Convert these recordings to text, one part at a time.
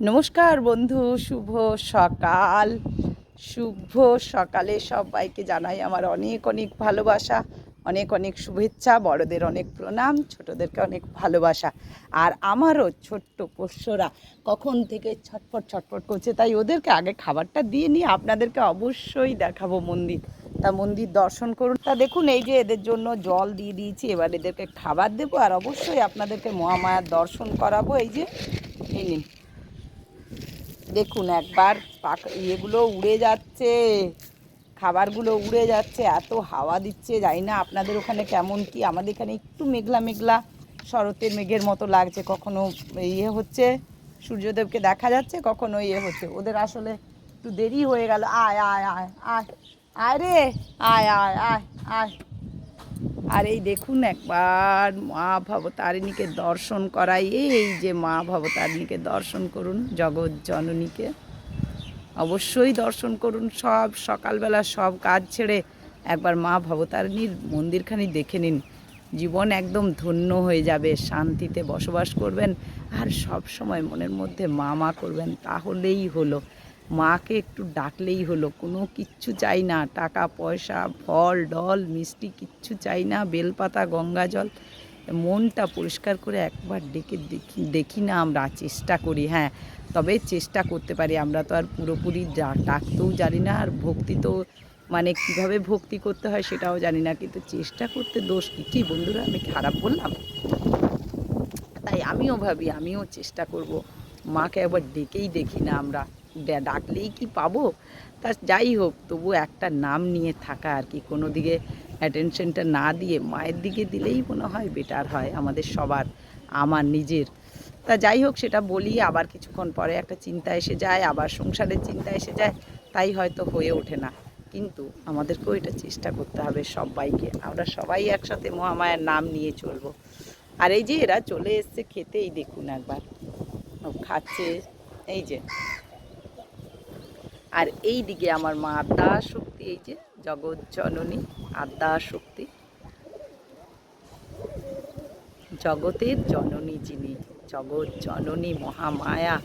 নমস্কার বন্ধু, শুভ সকাল। শুভ সকালে সবাইকে জানাই আমার অনেক অনেক ভালোবাসা, অনেক অনেক শুভেচ্ছা, বড়দের অনেক প্রণাম, ছোটদেরকে অনেক ভালোবাসা। আর আমারও ছোট্ট পোষ্যরা কখন থেকে ছটফট ছটফট করছে, তাই ওদেরকে আগে খাবারটা দিয়ে নিয়ে আপনাদেরকে অবশ্যই দেখাবো মন্দির। তা মন্দির দর্শন করুন। তা দেখুন, এই যে এদের জন্য জল দিয়ে দিয়েছি, এবার এদেরকে খাবার দেবো, আর অবশ্যই আপনাদেরকে মহামায়ার দর্শন করাবো। এই যে, এই নিন। দেখুন, একবার ইয়েগুলো উড়ে যাচ্ছে, খাবারগুলো উড়ে যাচ্ছে, এত হাওয়া দিচ্ছে, জানি না আপনাদের ওখানে কেমন কি, আমাদের এখানে একটু মেঘলা মেঘলা, শরতের মেঘের মতো লাগছে, কখনো ইয়ে হচ্ছে, সূর্যদেবকে দেখা যাচ্ছে, কখনো ইয়ে হচ্ছে, ওদের আসলে একটু দেরি হয়ে গেল, আয় আয় আয় আয় আয় রে, আয় আয় আয় আয়। আর এই দেখুন একবার মা ভবতারিণীকে দর্শন করাই, এই যে মা ভবতারিণীকে দর্শন করুন জগৎ জননীকে। অবশ্যই দর্শন করুন, সব সকালবেলা সব কাজ ছেড়ে একবার মা ভবতারিণীর মন্দিরখানি দেখে নিন। জীবন একদম ধন্য হয়ে যাবে, শান্তিতে বসবাস করবেন আর সব সময় মনের মধ্যে মা মা করবেন, তাহলেই হলো। মাকে একটু ডাকলেই হলো, কোনো কিচ্ছু চাই না, টাকা, পয়সা, ফল, ডল, মিষ্টি কিচ্ছু চাই না, বেলপাতা, গঙ্গা জল। মনটা পরিষ্কার করে একবার ডেকে দেখি দেখি না আমরা, চেষ্টা করি হ্যাঁ। তবে চেষ্টা করতে পারি, আমরা তো আর পুরোপুরি ডাকতেও জানি না, আর ভক্তি তো মানে কীভাবে ভক্তি করতে হয় সেটাও জানি না, কিন্তু চেষ্টা করতে দোষ কি? কি বন্ধুরা, আমি খারাপ বললাম? তাই আমিও ভাবি, আমিও চেষ্টা করব। মাকে একবার ডেকেই দেখি না আমরা। ডাকলেই কি পাবো? তা যাই হোক, তবু একটা নাম নিয়ে থাকা আর কি, কোনো দিকে অ্যাটেনশনটা না দিয়ে মায়ের দিকে দিলেই মনে হয় বেটার হয় আমাদের সবার, আমার নিজের। তা যাই হোক, সেটা বলি, আবার কিছুক্ষণ পরে একটা চিন্তা এসে যায়, আবার সংসারের চিন্তা এসে যায়, তাই হয়তো হয়ে ওঠে না। কিন্তু আমাদেরকেও এটা চেষ্টা করতে হবে সবাইকে, আমরা সবাই একসাথে মহামায়ার নাম নিয়ে চলবো। আর এই যে এরা চলে এসছে, খেতেই দেখুন একবার। খাচ্ছে, এই যে। আর এই দিকে আমার মা আদ্যা শক্তি এই যে জগৎ জননী আদ্যা শক্তি জগতের জননী যিনি, জগৎ জননী মহামায়া।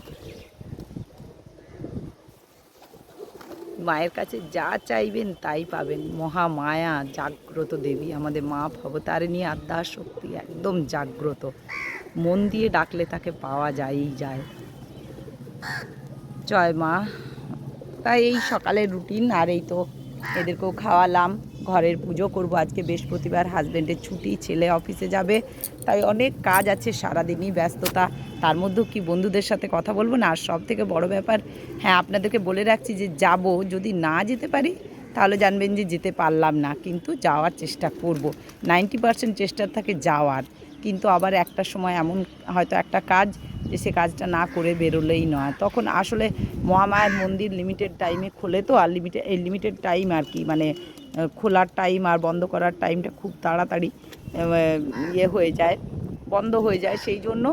মায়ের কাছে যা চাইবেন তাই পাবেন। মহামায়া, জাগ্রত দেবী, আমাদের মা ভবতারিণী আদ্যা শক্তি একদম জাগ্রত। মন দিয়ে ডাকলে তাকে পাওয়া যায়ই যায়। জয় মা। তাই এই সকালের রুটিন আর এই তো এদেরকেও খাওয়ালাম। ঘরের পুজো করব আজকে, বৃহস্পতিবার হাজব্যান্ডের ছুটি, ছেলে অফিসে যাবে। তাই অনেক কাজ আছে, সারাদিনই ব্যস্ততা। তার মধ্যেও কি বন্ধুদের সাথে কথা বলব না? আর সব থেকে বড় ব্যাপার হ্যাঁ আপনাদেরকে বলে রাখছি যে যাব যদি না যেতে পারি, তাহলে জানবেন যে যেতে পারলাম না। কিন্তু যাওয়ার চেষ্টা করব। নাইনটি পার্সেন্ট চেষ্টা থাকে যাওয়ার। কিন্তু আবার একটা সময় এমন হয়তো একটা কাজ যে সে কাজটা না করে বেরোলেই নয়। তখন আসলে মহামায়ার মন্দির লিমিটেড টাইমে খোলে তো, আর লিমিটেড এই লিমিটেড টাইম আর কি মানে খোলার টাইম আর বন্ধ করার টাইমটা খুব তাড়াতাড়ি ইয়ে হয়ে যায়, বন্ধ হয়ে যায়। সেই জন্য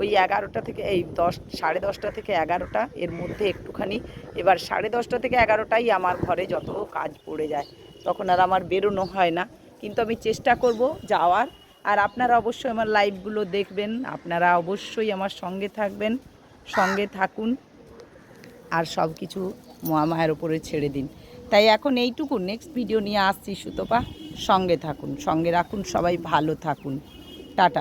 ওই এগারোটা থেকে, এই দশ, সাড়ে দশটা থেকে এগারোটা এর মধ্যে একটুখানি, এবার সাড়ে দশটা থেকে এগারোটাই আমার ঘরে যত কাজ পড়ে যায়, তখন আর আমার বেরোনো হয় না। কিন্তু আমি চেষ্টা করব যাওয়ার আর আপনারা অবশ্যই আমার লাইভগুলো দেখবেন। আপনারা অবশ্যই আমার সঙ্গে থাকবেন, সঙ্গে থাকুন আর সব কিছু মহামায়ের ওপরে ছেড়ে দিন। তাই এখন এইটুকু নেক্সট ভিডিও নিয়ে আসছি সুতপা। সঙ্গে থাকুন, সঙ্গে রাখুন, সবাই ভালো থাকুন। টাটা।